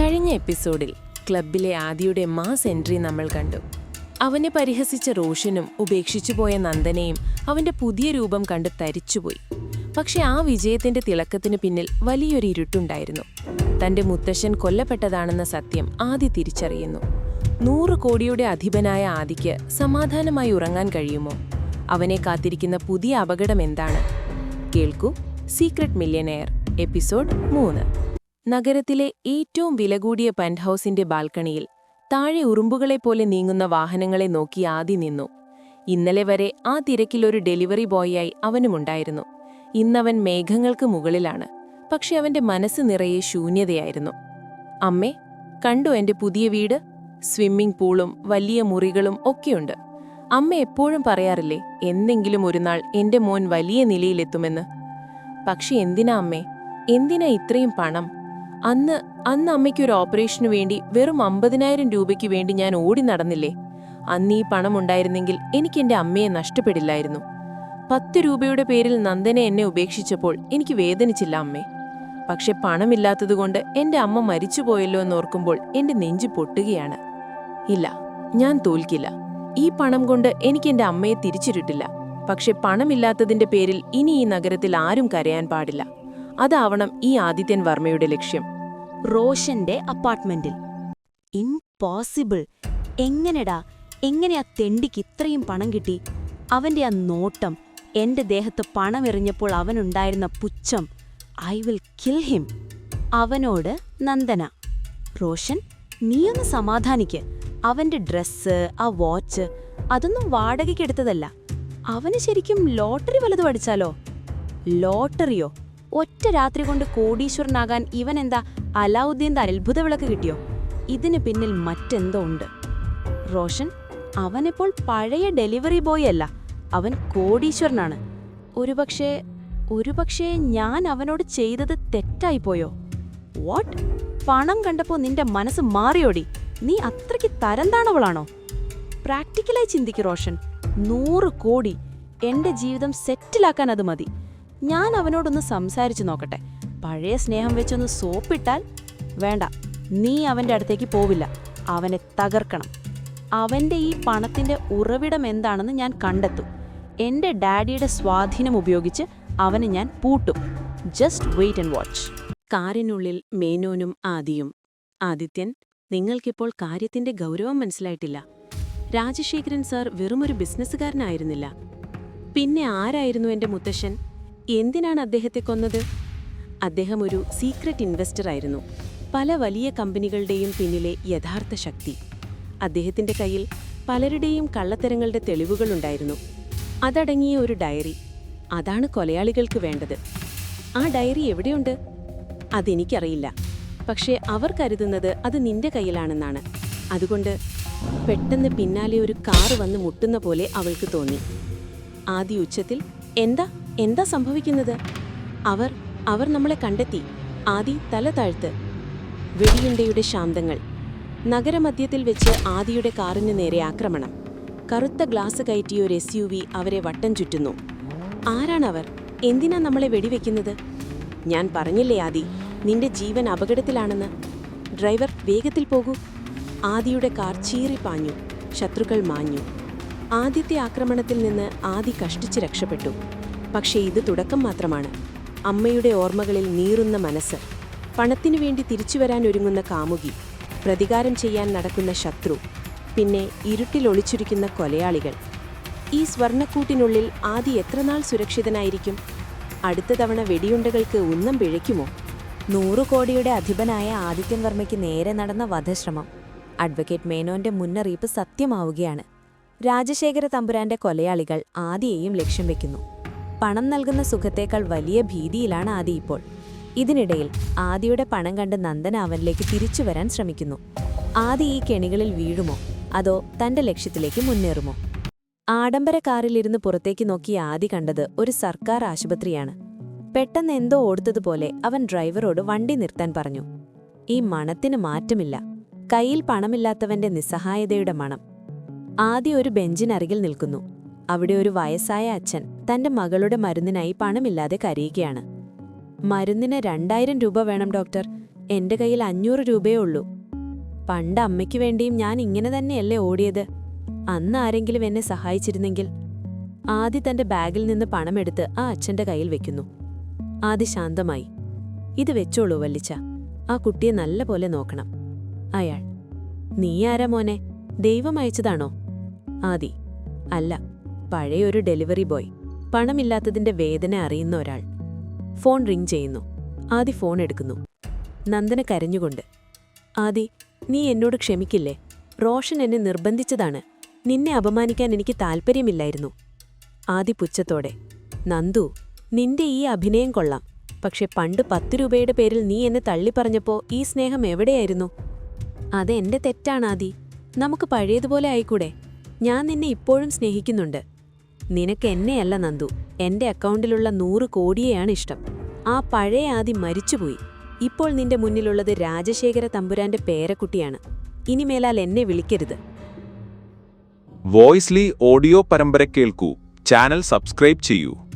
കഴിഞ്ഞ എപ്പിസോഡിൽ ക്ലബിലെ ആദിയുടെ മാസ് എൻട്രി നമ്മൾ കണ്ടു. അവനെ പരിഹസിച്ച റോഷനും ഉപേക്ഷിച്ചു പോയ നന്ദനയും അവന്റെ പുതിയ രൂപം കണ്ട് തരിച്ചുപോയി. പക്ഷെ ആ വിജയത്തിന്റെ തിളക്കത്തിന് പിന്നിൽ വലിയൊരു ഇരുട്ടുണ്ടായിരുന്നു. തന്റെ മുത്തശ്ശൻ കൊല്ലപ്പെട്ടതാണെന്ന സത്യം ആദി തിരിച്ചറിയുന്നു. നൂറ് കോടിയുടെ അധിപനായ ആദിക്ക് സമാധാനമായി ഉറങ്ങാൻ കഴിയുമോ? അവനെ കാത്തിരിക്കുന്ന പുതിയ അപകടം എന്താണ്? കേൾക്കൂ സീക്രട്ട് മില്യനെയർ എപ്പിസോഡ് മൂന്ന്. നഗരത്തിലെ ഏറ്റവും വില കൂടിയ പെന്റ് ഹൗസിന്റെ ബാൽക്കണിയിൽ താഴെ ഉറുമ്പുകളെപ്പോലെ നീങ്ങുന്ന വാഹനങ്ങളെ നോക്കി ആദി നിന്നു. ഇന്നലെ വരെ ആ തിരക്കിൽ ഒരു ഡെലിവറി ബോയായി അവനുമുണ്ടായിരുന്നു ഇന്നവൻ മേഘങ്ങൾക്ക് മുകളിലാണ്. പക്ഷെ അവന്റെ മനസ്സ് നിറയെ ശൂന്യതയായിരുന്നു. അമ്മേ കണ്ടു എന്റെ പുതിയ വീട്? സ്വിമ്മിംഗ് പൂളും വലിയ മുറികളും ഒക്കെയുണ്ട്. അമ്മ എപ്പോഴും പറയാറില്ലേ എന്നെങ്കിലും ഒരു നാൾ എന്റെ മോൻ വലിയ നിലയിലെത്തുമെന്ന്. പക്ഷെ എന്തിനാ അമ്മേ? എന്തിനാ ഇത്രയും പണം? അന്ന് അന്ന് അമ്മയ്ക്ക് ഒരു ഓപ്പറേഷനു വേണ്ടി വെറും അമ്പതിനായിരം രൂപയ്ക്ക് വേണ്ടി ഞാൻ ഓടി നടന്നില്ലേ? അന്ന് ഈ പണം ഉണ്ടായിരുന്നെങ്കിൽ എനിക്ക് എന്റെ അമ്മയെ നഷ്ടപ്പെടില്ലായിരുന്നു. പത്ത് രൂപയുടെ പേരിൽ നന്ദനെ എന്നെ ഉപേക്ഷിച്ചപ്പോൾ എനിക്ക് വേദനിച്ചില്ല അമ്മേ. പക്ഷെ പണമില്ലാത്തതുകൊണ്ട് എന്റെ അമ്മ മരിച്ചുപോയല്ലോ എന്നോർക്കുമ്പോൾ എന്റെ നെഞ്ചു പൊട്ടുകയാണ്. ഇല്ല ഞാൻ തോൽക്കില്ല. ഈ പണം കൊണ്ട് എനിക്ക് എന്റെ അമ്മയെ തിരിച്ചിട്ടില്ല പക്ഷെ പണമില്ലാത്തതിന്റെ പേരിൽ ഇനി ഈ നഗരത്തിൽ ആരും കരയാൻ പാടില്ല. അതാവണം ഈ ആദിത്യൻ വർമ്മയുടെ ലക്ഷ്യം. റോഷന്റെ അപ്പാർട്ട്മെന്റിൽ. ഇംപോസിബിൾ. എങ്ങനെടാ? എങ്ങനെയാ തെണ്ടിക്ക് ഇത്രയും പണം കിട്ടി? അവന്റെ ആ നോട്ടം എന്റെ ദേഹത്ത് പണമെറിഞ്ഞപ്പോൾ അവനുണ്ടായിരുന്ന പുച്ഛം ഐ വിൽ കിൽ ഹിം. അവനോട് നന്ദന. റോഷൻ നീയൊന്ന് സമാധാനിക്ക്. അവന്റെ ഡ്രസ്സ് ആ വാച്ച് അതൊന്നും വാടകയ്ക്കെടുത്തതല്ല അവന് ശരിക്കും ലോട്ടറി വലതു പഠിച്ചാലോ ലോട്ടറിയോ? ഒറ്റ രാത്രി കൊണ്ട് കോടീശ്വരനാകാൻ ഇവൻ എന്താ അലാവുദ്ദീന്റെ അത്ഭുത വിളക്ക് കിട്ടിയോ? ഇതിന് പിന്നിൽ മറ്റെന്തോ ഉണ്ട്. റോഷൻ അവനിപ്പോൾ പഴയ ഡെലിവറി ബോയ് അല്ല. അവൻ കോടീശ്വരനാണ്. ഒരുപക്ഷേ ഒരുപക്ഷേ ഞാൻ അവനോട് ചെയ്തത് തെറ്റായിപ്പോയോ വാട്ട്? പണം കണ്ടപ്പോൾ നിന്റെ മനസ്സ് മാറിയോടി? നീ അത്രയ്ക്ക് തരംതാണവളാണോ? പ്രാക്ടിക്കലായി ചിന്തിക്ക് റോഷൻ. നൂറ് കോടി. എന്റെ ജീവിതം സെറ്റിലാക്കാൻ അത് മതി. ഞാൻ അവനോടൊന്ന് സംസാരിച്ചു നോക്കട്ടെ. പഴയ സ്നേഹം വെച്ചൊന്ന് സോപ്പിട്ടാൽ വേണ്ട. നീ അവന്റെ അടുത്തേക്ക് പോവില്ല. അവനെ തകർക്കണം. അവന്റെ ഈ പണത്തിന്റെ ഉറവിടം എന്താണെന്ന് ഞാൻ കണ്ടെത്തും. എന്റെ ഡാഡിയുടെ സ്വാധീനം ഉപയോഗിച്ച് അവന് ഞാൻ പൂട്ടും. ജസ്റ്റ് വെയിറ്റ് ആൻഡ് വാച്ച് കാറിനുള്ളിൽ മേനോനും ആദിയും. ആദിത്യൻ നിങ്ങൾക്കിപ്പോൾ കാര്യത്തിന്റെ ഗൗരവം മനസ്സിലായിട്ടില്ല. രാജശേഖരൻ സാർ വെറുമൊരു ബിസിനസ്സുകാരനായിരുന്നില്ല. പിന്നെ ആരായിരുന്നു എന്റെ മുത്തശ്ശൻ? എന്തിനാണ് അദ്ദേഹത്തെ കൊന്നത്? അദ്ദേഹം ഒരു സീക്രട്ട് ഇൻവെസ്റ്റർ ആയിരുന്നു. പല വലിയ കമ്പനികളുടെയും പിന്നിലെ യഥാർത്ഥ ശക്തി. അദ്ദേഹത്തിന്റെ കയ്യിൽ പലരുടെയും കള്ളത്തരങ്ങളുടെ തെളിവുകളുണ്ടായിരുന്നു. അതടങ്ങിയ ഒരു ഡയറി. അതാണ് കൊലയാളികൾക്ക് വേണ്ടത്. ആ ഡയറി എവിടെയുണ്ട്? അതെനിക്കറിയില്ല. പക്ഷേ അവർ കരുതുന്നത് അത് നിന്റെ കയ്യിലാണെന്നാണ്. അതുകൊണ്ട് പെട്ടെന്ന് പിന്നാലെ ഒരു കാറ് വന്ന് മുട്ടുന്ന പോലെ അവൾക്ക് തോന്നി. ആദ്യ ഉച്ചത്തിൽ എന്താ? എന്താ സംഭവിക്കുന്നത്? അവർ അവർ നമ്മളെ കണ്ടെത്തി. ആദി തല താഴ്ത്ത്. വെടിയുണ്ടയുടെ ശാന്തങ്ങൾ. നഗരമധ്യത്തിൽ വെച്ച് ആദിയുടെ കാറിന് നേരെ ആക്രമണം. കറുത്ത ഗ്ലാസ് കയറ്റിയ ഒരു എസ് യു വി അവരെ വട്ടം ചുറ്റുന്നു. ആരാണവർ? എന്തിനാ നമ്മളെ വെടിവെക്കുന്നത്? ഞാൻ പറഞ്ഞില്ലേ ആദി നിന്റെ ജീവൻ അപകടത്തിലാണെന്ന്. ഡ്രൈവർ വേഗത്തിൽ പോകൂ. ആദിയുടെ കാർ ചീറിപ്പാഞ്ഞു ശത്രുക്കൾ മാഞ്ഞു. ആദ്യത്തെ ആക്രമണത്തിൽ നിന്ന് ആദി കഷ്ടിച്ച് രക്ഷപ്പെട്ടു. പക്ഷേ ഇത് തുടക്കം മാത്രമാണ്. അമ്മയുടെ ഓർമ്മകളിൽ നീറുന്ന മനസ്സ് പണത്തിനു വേണ്ടി തിരിച്ചുവരാൻ ഒരുങ്ങുന്ന കാമുകി പ്രതികാരം ചെയ്യാൻ നടക്കുന്ന ശത്രു പിന്നെ ഇരുട്ടിൽ ഒളിച്ചിരിക്കുന്ന കൊലയാളികൾ. ഈ സ്വർണക്കൂട്ടിനുള്ളിൽ ആദി എത്രനാൾ സുരക്ഷിതനായിരിക്കും? അടുത്ത തവണ വെടിയുണ്ടകൾക്ക് ഉന്നം പിഴയ്ക്കുമോ? നൂറു കോടിയുടെ അധിപനായ ആദിത്യൻ വർമ്മയ്ക്ക് നേരെ നടന്ന വധശ്രമം. അഡ്വക്കേറ്റ് മേനോന്റെ മുന്നറിയിപ്പ് സത്യമാവുകയാണ്. രാജശേഖര തമ്പുരാന്റെ കൊലയാളികൾ ആദിയെയും ലക്ഷ്യം വെക്കുന്നു. പണം നൽകുന്ന സുഖത്തേക്കാൾ വലിയ ഭീതിയിലാണ് ആദി ഇപ്പോൾ. ഇതിനിടയിൽ ആദിയുടെ പണം കണ്ട് നന്ദന അവനിലേക്ക് തിരിച്ചു വരാൻ ശ്രമിക്കുന്നു. ആദി ഈ കെണികളിൽ വീഴുമോ? അതോ തന്റെ ലക്ഷ്യത്തിലേക്ക് മുന്നേറുമോ? ആഡംബര കാറിലിരുന്ന് പുറത്തേക്ക് നോക്കി ആദി കണ്ടത് ഒരു സർക്കാർ ആശുപത്രിയാണ്. പെട്ടെന്ന് എന്തോ ഓടുത്തതുപോലെ അവൻ ഡ്രൈവറോട് വണ്ടി നിർത്താൻ പറഞ്ഞു. ഈ മണത്തിന് മാറ്റമില്ല. കയ്യിൽ പണമില്ലാത്തവന്റെ നിസ്സഹായതയുടെ മണം. ആദ്യ ഒരു ബെഞ്ചിനരികിൽ നിൽക്കുന്നു. അവിടെ ഒരു വയസ്സായ അച്ഛൻ തന്റെ മകളുടെ മരുന്നിനായി പണമില്ലാതെ കരയുകയാണ്. മരുന്നിന് രണ്ടായിരം രൂപ വേണം ഡോക്ടർ. എന്റെ കയ്യിൽ അഞ്ഞൂറ് രൂപയേ ഉള്ളൂ. പണ്ട് അമ്മയ്ക്ക് വേണ്ടിയും ഞാൻ ഇങ്ങനെ തന്നെയല്ലേ ഓടിയത്. അന്ന് ആരെങ്കിലും എന്നെ സഹായിച്ചിരുന്നെങ്കിൽ. ആദി തന്റെ ബാഗിൽ നിന്ന് പണമെടുത്ത് ആ അച്ഛന്റെ കയ്യിൽ വെക്കുന്നു. ആദി ശാന്തമായി ഇത് വെച്ചോളൂ വല്ലിച്ച. ആ കുട്ടിയെ നല്ല പോലെ നോക്കണം. അയാൾ നീ ആരാ മോനെ? ദൈവം അയച്ചതാണോ? ആദി അല്ല. പഴയൊരു ഡെലിവറി ബോയ്. പണമില്ലാത്തതിന്റെ വേദന അറിയുന്ന ഒരാൾ. ഫോൺ റിംഗ് ചെയ്യുന്നു. ആദി ഫോൺ എടുക്കുന്നു. നന്ദന കരഞ്ഞുകൊണ്ട് ആദി നീ എന്നോട് ക്ഷമിക്കില്ലേ? റോഷൻ എന്നെ നിർബന്ധിച്ചതാണ്. നിന്നെ അപമാനിക്കാൻ എനിക്ക് താൽപ്പര്യമില്ലായിരുന്നു ആദി പുച്ഛത്തോടെ നന്ദു നിന്റെ ഈ അഭിനയം കൊള്ളാം. പക്ഷെ പണ്ട് പത്ത് രൂപയുടെ പേരിൽ നീ എന്നെ തള്ളിപ്പറഞ്ഞപ്പോ ഈ സ്നേഹം എവിടെയായിരുന്നു? അത് എന്റെ തെറ്റാണ് ആദി. നമുക്ക് പഴയതുപോലെ ആയിക്കൂടെ? ഞാൻ നിന്നെ ഇപ്പോഴും സ്നേഹിക്കുന്നുണ്ട്. നിനക്ക് എന്നെയല്ല നന്ദു. എന്റെ അക്കൗണ്ടിലുള്ള നൂറ് കോടിയെയാണ് ഇഷ്ടം. ആ പഴയ ആദി മരിച്ചുപോയി. ഇപ്പോൾ നിന്റെ മുന്നിലുള്ളത് രാജശേഖര തമ്പുരാന്റെ പേരക്കുട്ടിയാണ്. ഇനിമേലാൽ എന്നെ വിളിക്കരുത്. വോയിസ്ലി ഓഡിയോ പരമ്പര കേൾക്കൂ. ചാനൽ സബ്സ്ക്രൈബ് ചെയ്യൂ.